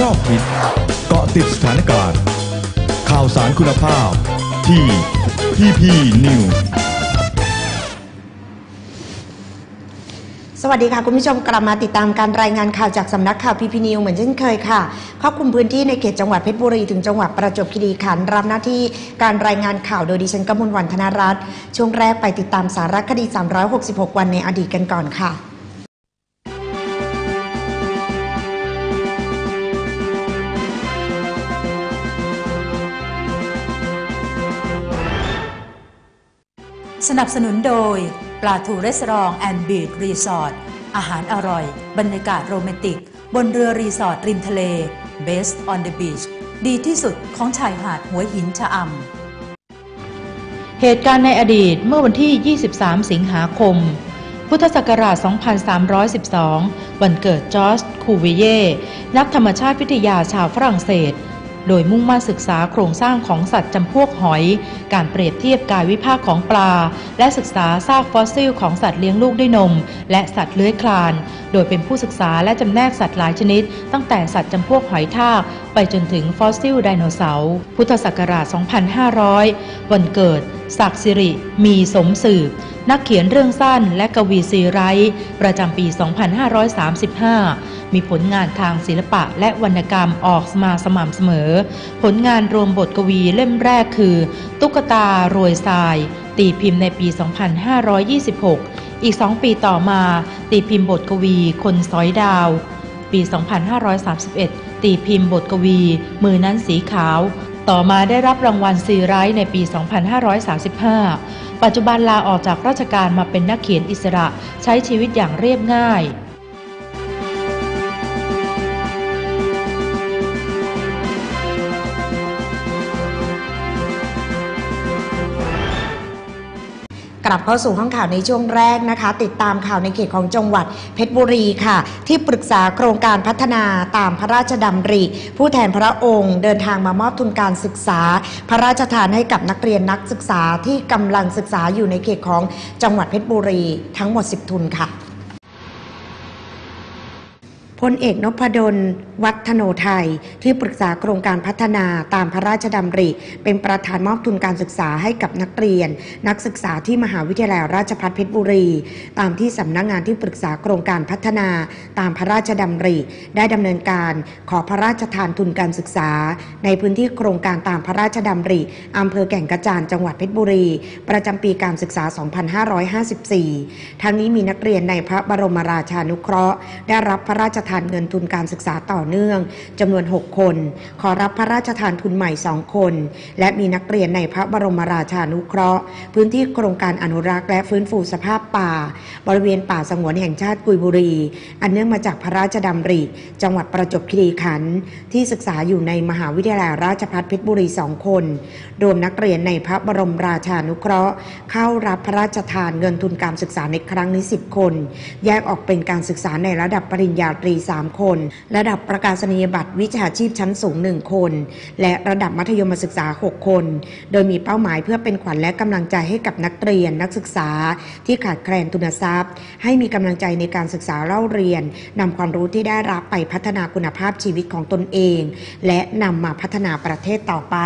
รอบทิศเกาะติดสถานการณ์ ข่าวสารคุณภาพที่ PP News สวัสดีค่ะคุณผู้ชมกลับมาติดตามการรายงานข่าวจากสำนักข่าวพีพีนิวเหมือนเช่นเคยค่ะครอบคลุมพื้นที่ในเขตจังหวัดเพชรบุรีถึงจังหวัดประจวบคีรีขันธ์รับหน้าที่การรายงานข่าวโดยดิฉันกมลวันธนรัตน์ช่วงแรกไปติดตามสารคดี 366 วันในอดีตกันก่อนค่ะ สนับสนุนโดย ปลาทูเรสรองแอนด์บีดรีสอร์ทอาหารอร่อย บรรยากาศโรแมนติก บนเรือรีสอร์ทริมทะเล Best on the Beach ดีที่สุดของชายหาดหัวหินชะอำ เหตุการณ์ในอดีตเมื่อวันที่ 23 สิงหาคม พุทธศักราช 2312 วันเกิดจอร์จคูเวเย่ นักธรรมชาติวิทยาชาวฝรั่งเศส โดยมุ่งมั่นศึกษาโครงสร้างของสัตว์จำพวกหอย การเปรียบเทียบกายวิภาคของปลา และศึกษาซากฟอสซิลของสัตว์เลี้ยงลูกด้วยนม และสัตว์เลื้อยคลาน โดยเป็นผู้ศึกษาและจำแนกสัตว์หลายชนิด ตั้งแต่สัตว์จำพวกหอยทาก ไปจนถึงฟอสซิลไดโนเสาร์พุทธศักราช 2500 วันเกิด ศักสิริ มีสมสืบ นักเขียนเรื่องสั้นและกวีซีไรประจำปี 2535 มีผลงานทางศิลปะและวรรณกรรมออกมาสม่ำเสมอ ผลงานรวมบทกวีเล่มแรกคือ ตุ๊กตารวยทราย ตีพิมพ์ในปี 2526 อีกสองปีต่อมา ตีพิมพ์บทกวี คนสอยดาว ปี 2531 ตีพิมพ์บทกวี มือนั้นสีขาว ต่อมาได้รับรางวัลซีไรต์ในปี 2535 ปัจจุบันลาออกจากราชการมาเป็นนักเขียนอิสระ ใช้ชีวิตอย่างเรียบง่าย ลับเข้าสู่ห้องข่าวในช่วงแรกนะคะ ติดตามข่าวในเขตของจังหวัดเพชรบุรีค่ะ ที่ปรึกษาโครงการพัฒนาตามพระราชดำริ ผู้แทนพระองค์ เดินทางมามอบทุนการศึกษา พระราชทานให้กับนักเรียนนักศึกษาที่กำลังศึกษาอยู่ในเขตของจังหวัดเพชรบุรีทั้งหมด 10 ทุนค่ะ พลเอกนพดล วัฒโนไทย ที่ปรึกษาโครงการพัฒนาตามพระราชดำริ เป็นประธานมอบทุนการศึกษาให้กับนักเรียน นักศึกษาที่มหาวิทยาลัยราชภัฏเพชรบุรี ตามที่สำนักงงานที่ปรึกษาโครงการพัฒนาตามพระราชดำริ ได้ดำเนินการขอพระราชทานทุนการศึกษา ในพื้นที่โครงการตามพระราชดำริอำเภอแก่งกระจานจังหวัดเพชรบุรี ประจำปีการศึกษา 2554 ทั้งนี้มีนักเรียนในพระบรมราชานุเคราะห์ ได้รับพระราชทานเงินทุนการศึกษาต่อเนื่องจำนวน 6 คน ขอรับพระราชทานทุนใหม่ 2 คน และมีนักเรียนในพระบรมราชานุเคราะห์ พื้นที่โครงการอนุรักษ์และฟื้นฟูสภาพป่า บริเวณป่าสงวนแห่งชาติกุยบุรี อันเนื่องมาจากพระราชดำริ จังหวัดประจวบคีรีขันธ์ที่ศึกษาอยู่ในมหาวิทยาลัยราชภัฏเพชรบุรี 2 คน รวมนักเรียนในพระบรมราชานุเคราะห์ เข้ารับพระราชทานเงินทุนการศึกษาในครั้งนี้ 10 คน แยกออกเป็นการศึกษาในระดับปริญญาตรี3 คน ระดับประกาศนียบัตรวิชาชีพชั้นสูง 1 คน และระดับมัธยมศึกษา 6 คน โดยมีเป้าหมายเพื่อเป็นขวัญและกำลังใจให้กับนักเรียนนักศึกษาที่ขาดแคลนทุนทรัพย์ ให้มีกำลังใจในการศึกษาเล่าเรียนนำความรู้ที่ได้รับไปพัฒนาคุณภาพชีวิตของตนเอง และนำมาพัฒนาประเทศต่อไป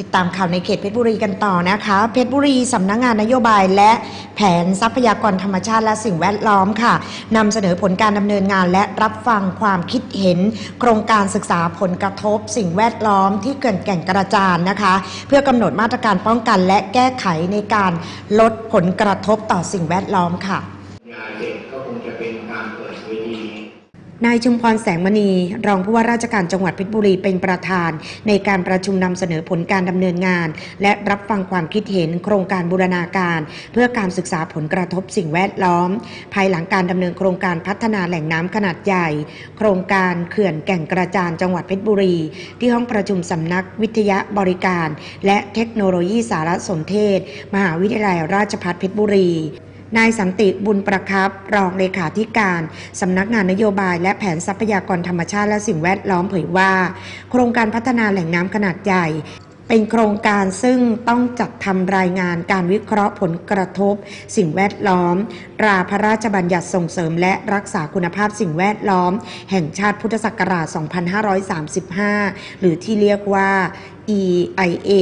ติดตามข่าวในเขตเพชรบุรีกันต่อนะคะ เพชรบุรีสำนักงงานนโยบายและแผนทรัพยากรธรรมชาติและสิ่งแวดล้อมค่ะนำเสนอผลการดำเนินงานและรับฟังความคิดเห็น โครงการศึกษาผลกระทบ สิ่งแวดล้อมที่เกิดแก่งกระจานนะคะ เพื่อกำหนดมาตรการป้องกันและแก้ไขในการลดผลกระทบต่อสิ่งแวดล้อมค่ะ งานเสร็จก็คงจะเป็นการเปิดเวที นายชุมพรแสงมณี รองผู้ว่าราชการจังหวัดเพชรบุรีเป็นประธาน ในการประชุมนำเสนอผลการดำเนินงาน และรับฟังความคิดเห็นโครงการบูรณาการ เพื่อการศึกษาผลกระทบสิ่งแวดล้อม ภายหลังการดำเนินโครงการพัฒนาแหล่งน้ำขนาดใหญ่ โครงการเขื่อนแก่งกระจานจังหวัดเพชรบุรี ที่ห้องประชุมสำนักวิทยาบริการ และเทคโนโลยีสารสนเทศ มหาวิทยาลัยราชภัฏเพชรบุรี นายสันติบุญประครับรองเลขาธิการสำนักงานนโยบาย และแผนทรัพยากรธรรมชาติและสิ่งแวดล้อมเผยว่า โครงการพัฒนาแหล่งน้ำขนาดใหญ่เป็นโครงการซึ่งต้องจัดทำรายงานการวิเคราะห์ผลกระทบ สิ่งแวดล้อมราพระราชบัญญัติส่งเสริมและรักษาคุณภาพสิ่งแวดล้อม แห่งชาติพุทธศักราช 2535 หรือที่เรียกว่า EIA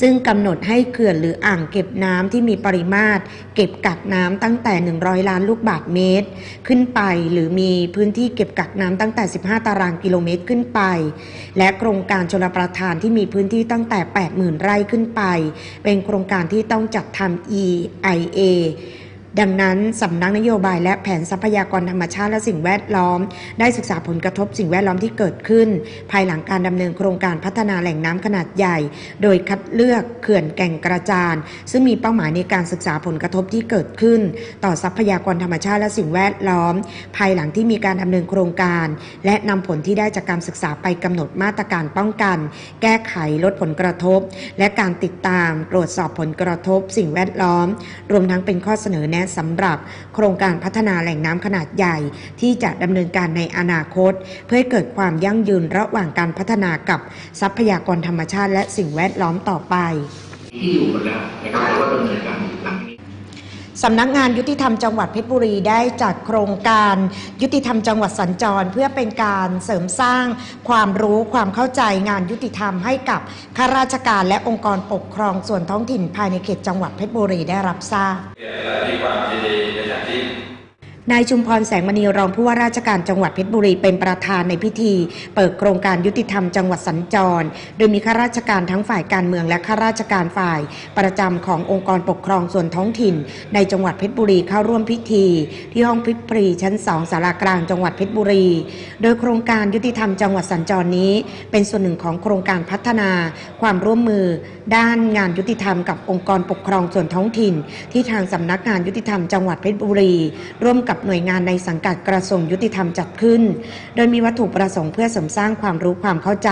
ซึ่งกำหนดให้เขื่อนหรืออ่างเก็บน้ำที่มีปริมาตร เก็บกักน้ำตั้งแต่ 100 ล้านลูกบาศก์เมตร ขึ้นไปหรือมีพื้นที่เก็บกักน้ำตั้งแต่ 15 ตารางกิโลเมตรขึ้นไป และโครงการชลประทานที่มีพื้นที่ตั้งแต่ 80,000 ไร่ขึ้นไป เป็นโครงการที่ต้องจัดทำ EIA ดังนั้นสำนักนโยบายและแผนทรัพยากรธรรมชาติและสิ่งแวดล้อม ได้ศึกษาผลกระทบสิ่งแวดล้อมที่เกิดขึ้น ภายหลังการดำเนินโครงการพัฒนาแหล่งน้ำขนาดใหญ่ โดยคัดเลือกเขื่อนแก่งกระจาน ซึ่งมีเป้าหมายในการศึกษาผลกระทบที่เกิดขึ้น ต่อทรัพยากรธรรมชาติและสิ่งแวดล้อม ภายหลังที่มีการดำเนินโครงการ และนำผลที่ได้จากการศึกษาไปกำหนดมาตรการป้องกัน แก้ไขลดผลกระทบ และการติดตามตรวจสอบผลกระทบ สิ่งแวดล้อม รวมทั้งเป็นข้อเสนอแนะสำหรับโครงการพัฒนาแหล่งน้ำขนาดใหญ่ ที่จะดำเนินการในอนาคต เพื่อให้เกิดความยั่งยืนระหว่างการพัฒนากับทรัพยากรธรรมชาติและสิ่งแวดล้อมต่อไป ที่อยู่หมดแล้วนะครับแต่ว่าดำเนินการหลัง สำนักงานยุติธรรมจังหวัดเพชรบุรีได้จัดโครงการยุติธรรมจังหวัดสัญจร เพื่อเป็นการเสริมสร้างความรู้ความเข้าใจงานยุติธรรมให้กับข้าราชการและองค์กรปกครองส่วนท้องถิ่นภายในเขตจังหวัดเพชรบุรีได้รับทราบ นายชุมพรแสงมณีรองผู้ว่าราชการจังหวัดเพชรบุรีเป็นประธานในพิธี เปิดโครงการยุติธรรมจังหวัดสัญจร โดยมีข้าราชการทั้งฝ่ายการเมืองและข้าราชการฝ่าย ประจำขององค์กรปกครองส่วนท้องถิ่น ในจังหวัดเพชรบุรีเข้าร่วมพิธี ที่ห้องพิปรีชั้นสองสารากลางจังหวัดเพชรบุรี โดยโครงการยุติธรรมจังหวัดสัญจรนี้ เป็นส่วนหนึ่งของโครงการพัฒนา ความร่วมมือ ด้านงานยุติธรรมกับองค์กรปกครองส่วนท้องถิ่น ที่ทางสำนักงานยุติธรรมจังหวัดเพชรบุรี ร่วมกับหน่วยงานในสังกัดกระทรวงยุติธรรมจัดขึ้น โดยมีวัตถุประสงค์เพื่อเสริมสร้างความรู้ความเข้าใจ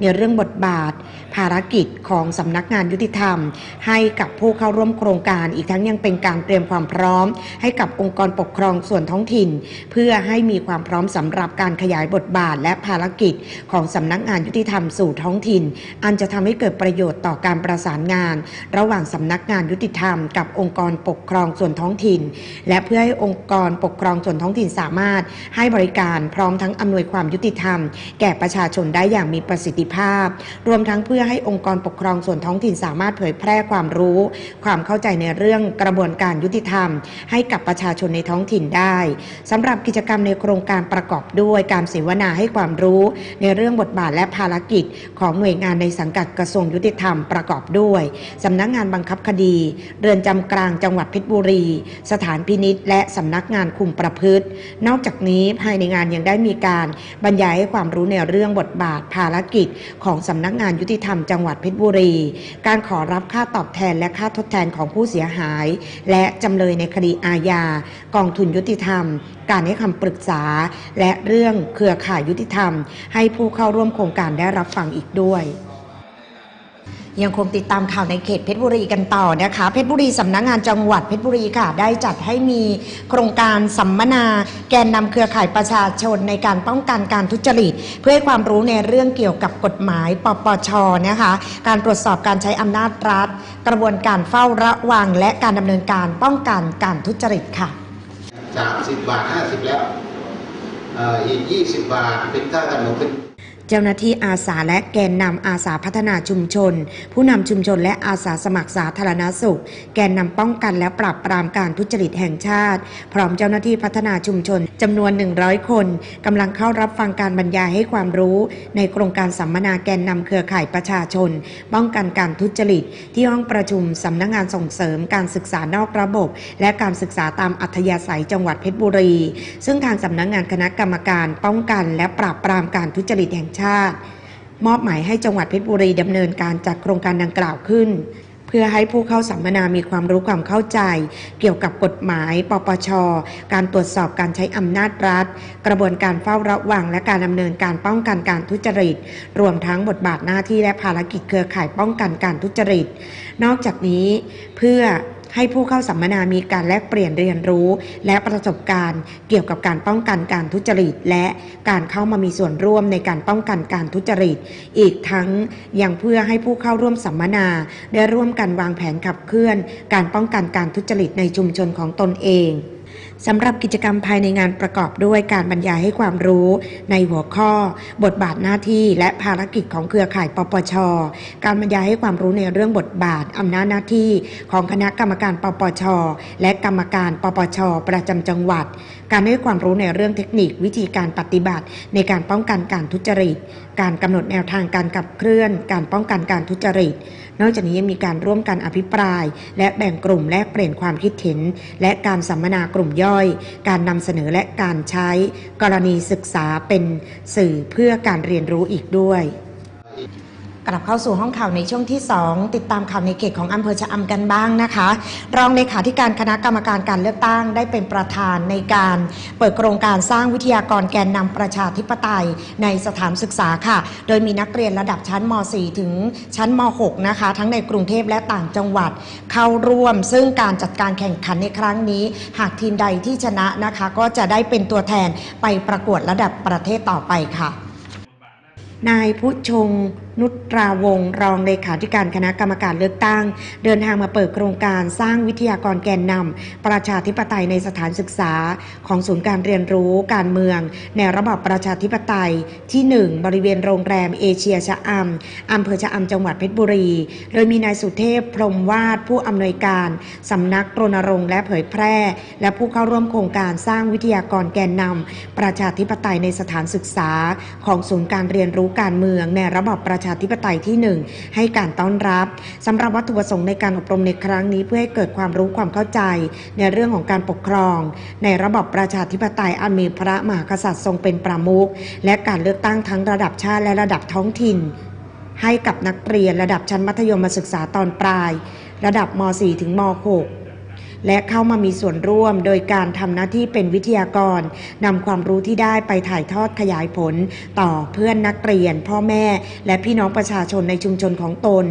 ในเรื่องบทบาท ภารกิจของสำนักงานยุติธรรม ให้กับผู้เข้าร่วมโครงการอีกทั้งยังเป็นการเตรียมความพร้อม ให้กับองค์กรปกครองส่วนท้องถิ่น เพื่อให้มีความพร้อมสำหรับการขยายบทบาทและภารกิจของสำนักงานยุติธรรมสู่ท้องถิ่น อันจะทำให้เกิดประโยชน์ต่อการประสานงาน ระหว่างสำนักงานยุติธรรม กับองค์กรปกครองส่วนท้องถิ่น และเพื่อให้องค์กรปกครองส่วนท้องถิ่นสามารถ ให้บริการพร้อมทั้งอำนวยความยุติธรรม แก่ประชาชนได้อย่างมีประสิทธิภาพ รวมทั้งเพื่อให้องค์กรปกครองส่วนท้องถิ่นสามารถเผยแพร่ความรู้ ความเข้าใจในเรื่องกระบวนการยุติธรรม ให้กับประชาชนในท้องถิ่นได้สำหรับกิจกรรมในโครงการประกอบด้วยการเสวนาให้ความรู้ในเรื่องบทบาทและภารกิจ ของหน่วยงานในสังกัดกระทรวงยุติธรรมประกอบด้วยสำนักงานบังคับคดี เรือนจำกลางจังหวัดเพชรบุรี สถานพินิษและสำนักงานคุมประพฤติ นอกจากนี้ภายในงานยังได้มีการบรรยายให้ความรู้ในเรื่องบทบาทภารกิจ ของสำนักงานยุติธรรมจังหวัดเพชรบุรี การขอรับค่าตอบแทนและค่าทดแทนของผู้เสียหาย และจำเลยในคดีอาญากองทุนยุติธรรม การให้คำปรึกษา และเรื่องเครือข่ายยุติธรรม ให้ผู้เข้าร่วมโครงการได้รับฟังอีกด้วย ยังคงติดตามข่าวในเขตเพชรบุรีกันต่อนะคะเพชรบุรีสำนักงานจังหวัดเพชรบุรีค่ะ ได้จัดให้มีโครงการสัมมนา แกนนำเครือข่ายประชาชนในการป้องกันการทุจริต เพื่อให้ความรู้ในเรื่องเกี่ยวกับกฎหมายปปชนะคะการตรวจสอบการใช้อำนาจรัฐ กระบวนการเฝ้าระวัง และการดำเนินการป้องกันการทุจริตค่ะสามสิบบาทห้าสิบแล้วเอ่ออีกยี่สิบบาทเป็นค่าขนมเป็น เจ้าหน้าที่อาสาและแกนนำอาสาพัฒนาชุมชน ผู้นำชุมชนและอาสาสมัครสาธารณสุข แกนนำป้องกันและปราบปรามการทุจริตแห่งชาติ พร้อมเจ้าหน้าที่พัฒนาชุมชนจำนวน 100 คนกำลังเข้ารับฟังการบรรยายให้ความรู้ ในโครงการสัมมนาแกนนำเครือข่ายประชาชน ป้องกันการทุจริต ที่ห้องประชุมสำนักงานส่งเสริมการศึกษานอกระบบ และการศึกษาตามอัธยาศัยจังหวัดเพชรบุรี ซึ่งทางสำนักงานคณะกรรมการ ป้องกันและปราบปรามการทุจริตแห่งชาติมอบหมายให้จังหวัดเพชรบุรีดำเนินการจัดโครงการดังกล่าวขึ้น เพื่อให้ผู้เข้าสัมมนามีความรู้ความเข้าใจ เกี่ยวกับกฎหมาย ปปช การตรวจสอบการใช้อำนาจรัฐ กระบวนการเฝ้าระวังและการดำเนินการป้องกันการทุจริต รวมทั้งบทบาทหน้าที่และภารกิจเครือข่ายป้องกันการทุจริต นอกจากนี้เพื่อ ให้ผู้เข้าสัมมนามีการแลกเปลี่ยนเรียนรู้ และประสบการณ์เกี่ยวกับการป้องกันการทุจริต และการเข้ามามีส่วนร่วมในการป้องกันการทุจริต อีกทั้งยังเพื่อให้ผู้เข้าร่วมสัมมนา ได้ร่วมกันวางแผนขับเคลื่อน การป้องกันการทุจริตในชุมชนของตนเอง สำหรับกิจกรรมภายในงานประกอบด้วยการบรรยายให้ความรู้ในหัวข้อ บทบาทหน้าที่ และภารกิจของเครือข่ายปปช การบรรยายให้ความรู้ในเรื่องบทบาทอำนาจหน้าที่ของคณะกรรมการปปช และกรรมการปปช ประจำจังหวัด การให้ความรู้ในเรื่องเทคนิควิธีการปฏิบัติ ในการป้องกันการทุจริต การกำหนดแนวทางการขับเคลื่อน การป้องกันการทุจริต นอกจากนี้ยังมีการร่วมกันอภิปราย และแบ่งกลุ่มแลกเปลี่ยนความคิดเห็น และการสัมมนากลุ่มย่อย การนำเสนอและการใช้ กรณีศึกษาเป็นสื่อเพื่อการเรียนรู้อีกด้วย กลับเข้าสู่ห้องข่าวในช่วงที่ 2 ติดตามข่าวในเขตของอำเภอชะอำกันบ้างนะคะ รองเลขาธิการคณะกรรมการการเลือกตั้งได้เป็นประธานในการเปิดโครงการสร้างวิทยากรแกนนำประชาธิปไตยในสถานศึกษาค่ะ โดยมีนักเรียนระดับชั้นม .4 ถึงชั้นม .6 นะคะ ทั้งในกรุงเทพและต่างจังหวัด เข้าร่วม ซึ่งการจัดการแข่งขันในครั้งนี้ หากทีมใดที่ชนะนะคะ ก็จะได้เป็นตัวแทนไปประกวดระดับประเทศต่อไปค่ะ นายผู้ชง นุตราวงรองเลขาธิการคณะกรรมการเลือกตั้ง เดินทางมาเปิดโครงการสร้างวิทยากรแกนนำประชาธิปไตยในสถานศึกษา ของศูนย์การเรียนรู้การเมือง ในระบอบประชาธิปไตยที่ 1 บริเวณโรงแรมเอเชียชะอำอำเภอชะอำจังหวัดเพชรบุรี โดยมีนายสุเทพพรมวาดผู้อำนวยการสำนักรณรงค์และเผยแพร่ และผู้เข้าร่วมโครงการสร้างวิทยากรแกนนำประชาธิปไตยในสถานศึกษา ของศูนย์การเรียนรู้การเมืองในระบอบประชาาธิปไตยที่ 1 ให้การต้อนรับสำหรับวัตถุประสงค์ในการอบรมในครั้งนี้เพื่อให้เกิดความรู้ความเข้าใจ ในเรื่องของการปกครอง ในระบอบประชาธิปไตยอันมีพระมหากษัตริย์ทรงเป็นประมุขและการเลือกตั้งทั้งระดับชาติและระดับท้องถิ่น ให้กับนักเรียนระดับชั้นมัธยมศึกษาตอนปลาย ระดับม .4 ถึงม .6 และเข้ามามีส่วนร่วม โดยการทำหน้าที่เป็นวิทยากรนำความรู้ที่ได้ไปถ่ายทอดขยายผล ต่อเพื่อนนักเรียน พ่อแม่ และพี่น้องประชาชนในชุมชนของตน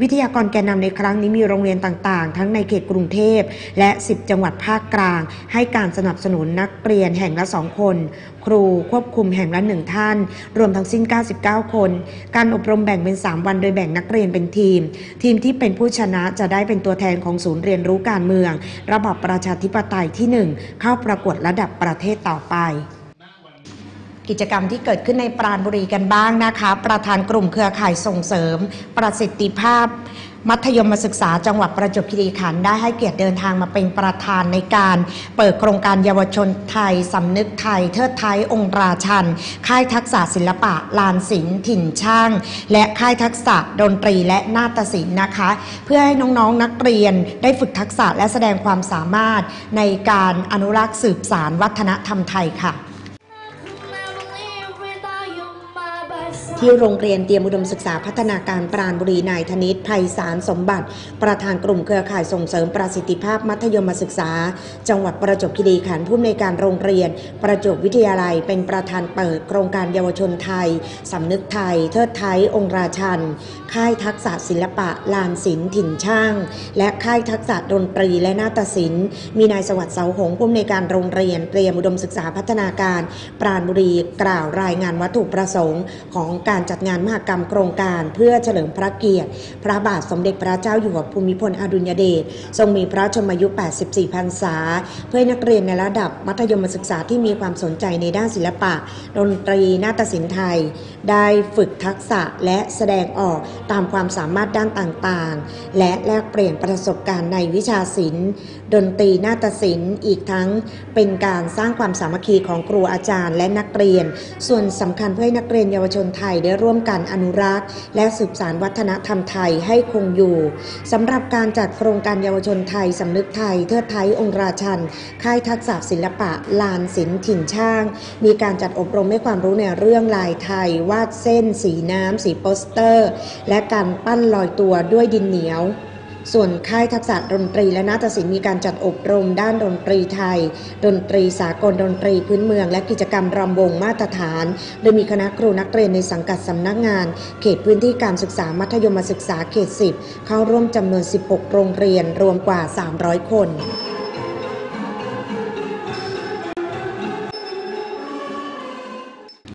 วิทยากรแกนนำในครั้งนี้มีโรงเรียนต่างๆ ทั้งในเขตกรุงเทพ และ 10 จังหวัดภาคกลาง ให้การสนับสนุนนักเรียนแห่งละสองคน ครูควบคุมแห่งละหนึ่งท่าน รวมทั้งสิ้น 99 คน การอบรมแบ่งเป็น 3 วันโดยแบ่งนักเรียนเป็นทีม ทีมที่เป็นผู้ชนะจะได้เป็นตัวแทนของศูนย์เรียนรู้การเมืองระบอบประชาธิปไตยที่ 1 เข้าประกวดระดับประเทศต่อไปกิจกรรมที่เกิดขึ้นในปราณบุรีกันบ้างนะคะ ประธานกลุ่มเครือข่ายส่งเสริม ประสิทธิภาพ มัธยมศึกษาจังหวัดประจวบคีรีขันธ์ได้ให้เกียรติเดินทางมาเป็นประธานในการเปิดโครงการเยาวชนไทยสำนึกไทย เทิดไทยองค์ราชัน ค่ายทักษะศิลปะ ลานศิลป์ถิ่นช่าง และค่ายทักษะดนตรีและนาฏศิลป์นะคะ เพื่อให้น้องๆนนักเรียนได้ฝึกทักษะและแสดงความสามารถในการอนุรักษ์สืบสารวัฒนธรรมไทยค่ะ ที่โรงเรียนเตรียมอุดมศึกษาพัฒนาการปราณบุรีนายธนิตไพศาลสมบัติ ประธานกลุ่มเครือข่ายส่งเสริมประสิทธิภาพมัธยมศึกษา จังหวัดประจวบคีรีขันธ์ผู้อำนวยการโรงเรียน ประจวบวิทยาลัย เป็นประธานเปิดโครงการเยาวชนไทยสำนึกไทย เทิดไทยองค์ราชัน ค่ายทักษะศิลปะลานศิลป์ถิ่นช่าง และค่ายทักษะดนตรีและนาฏศิลป์ มีนายสวัสดิ์เสาหงผู้อำนวยการโรงเรียนเตรียมอุดมศึกษาพัฒนาการ ปราณบุรีกล่าวรายงานวัตถุประสงค์ของการจัดงานมหกรรมโครงการ เพื่อเฉลิมพระเกียรติ พระบาทสมเด็จพระเจ้าอยู่หัวภูมิพลอดุลยเดชทรงมีพระชนมายุ 84 พรรษา เพื่อนักเรียนในระดับมัธยมศึกษาที่มีความสนใจในด้านศิลปะ ดนตรีนาฏศิลป์ไทย ได้ฝึกทักษะและแสดงออกตามความสามารถด้านต่างๆ และแลกเปลี่ยนประสบการณ์ในวิชาศิลป์ ดนตรีนาฏศิลป์อีกทั้งเป็นการสร้างความสามัคคีของครูอาจารย์และนักเรียน ส่วนสำคัญเพื่อให้นักเรียนเยาวชนไทยยได้ร่วมกันอนุรักษ์ และสืบสานวัฒนธรรมไทยให้คงอยู่สำหรับการจัดโครงการเยาวชนไทยสำนึกไทย เทิดไทยองค์ราชัน ค่ายทักษะศิลปะ ลานศิลป์ถิ่นช่าง มีการจัดอบรมให้ความรู้ในเรื่องลายไทย วาดเส้น สีน้ำสีโปสเตอร์ และการปั้นลอยตัวด้วยดินเหนียว ส่วนค่ายทักษะดนตรีและนาฏศิลป์มีการจัดอบรมด้านดนตรีไทย ดนตรีสากลดนตรีพื้นเมือง และกิจกรรมรำวงมาตรฐาน โดยมีคณะครูนักเรียนในสังกัดสำนักงาน เขตพื้นที่การศึกษามัธยมศึกษาเขต 10 เข้าร่วมจำนวน 16 โรงเรียนรวมกว่า 300 คน